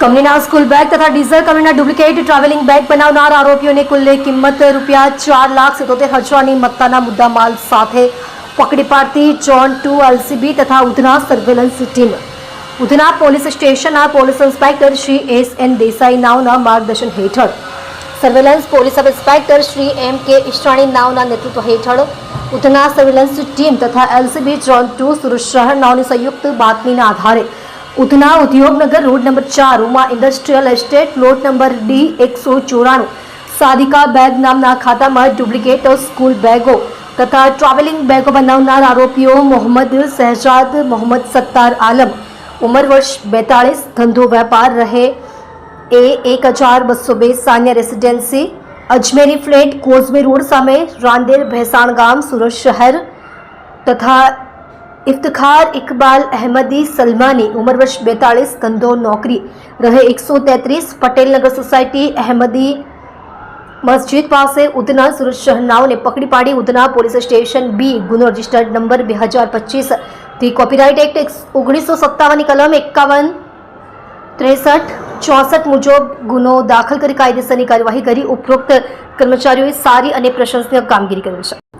કંપનીના school bag તથા diesel કંપનીના ડુપ્લિકેટ ટ્રાવેલિંગ બેગ બનાવનાર આરોપીઓને કુલ્લે કિંમત રૂપિયા ચાર લાખ સિત્તોતેર હજારની મત્તાના મુદ્દામાલ સાથે પકડી પાડતી જોન ટુ એલસીબી તથા Udhna surveillance team Udhna police સ્ટેશનના police inspector Shri S N Desai નાવના માર્ગદર્શન હેઠળ. Surveillance police sub inspector Shri M K Ishani નાવના નેતૃત્વ હેઠળ ઉધના સર્વેલન્સ ટીમ તથા એલસીબી જોન ટુ સુરત શહેર નાવની સંયુક્ત બાતમીના આધારે ઉધના ઉદ્યોગનગર રોડ નંબર ચાર Uma industrial estate plot number D એકસો ચોરાણું. સાદિકા બેગ નામના ખાતામાં ડુપ્લિકેટ સ્કૂલ બેગો તથા ટ્રાવેલિંગ બેગો બનાવનાર આરોપીઓ મોહમ્મદ શહેજાદ, મોહમ્મદ સત્તાર આલમ. ઉંમર વર્ષ બેતાળીસ, ધંધો વેપાર રહે એ એક હજાર બસો બે Sanya residency. Ajmeri flat causeway road સામે રાંદેર ભેસાણ ગામ, સુરત શહેર તથા ઇફ્તખાર ઇકબાલ અહેમદી સલમાની ઉંમર વર્ષ બેતાળીસ, ધંધો, નોકરી. રહે એકસો તેત્રીસ, પટેલનગર સોસાયટી અહેમદી મસ્જિદ પાસે ઉધના સુરત શહેરનાઓને પકડી પાડી ઉધના પોલીસ સ્ટેશન બી, ગુનો રજિસ્ટર્ડ નંબર બે હજાર પચીસ. થી કોપીરાઇટ એક્ટ ઓગણીસો સત્તાવનની કલમ એકાવન, ત્રેસઠ, ચોસઠ મુજબ ગુનો દાખલ કરી કાયદેસરની કાર્યવાહી કરી ઉપરોક્ત કર્મચારીઓએ સારી અને પ્રશંસનીય કામગીરી કરી છે.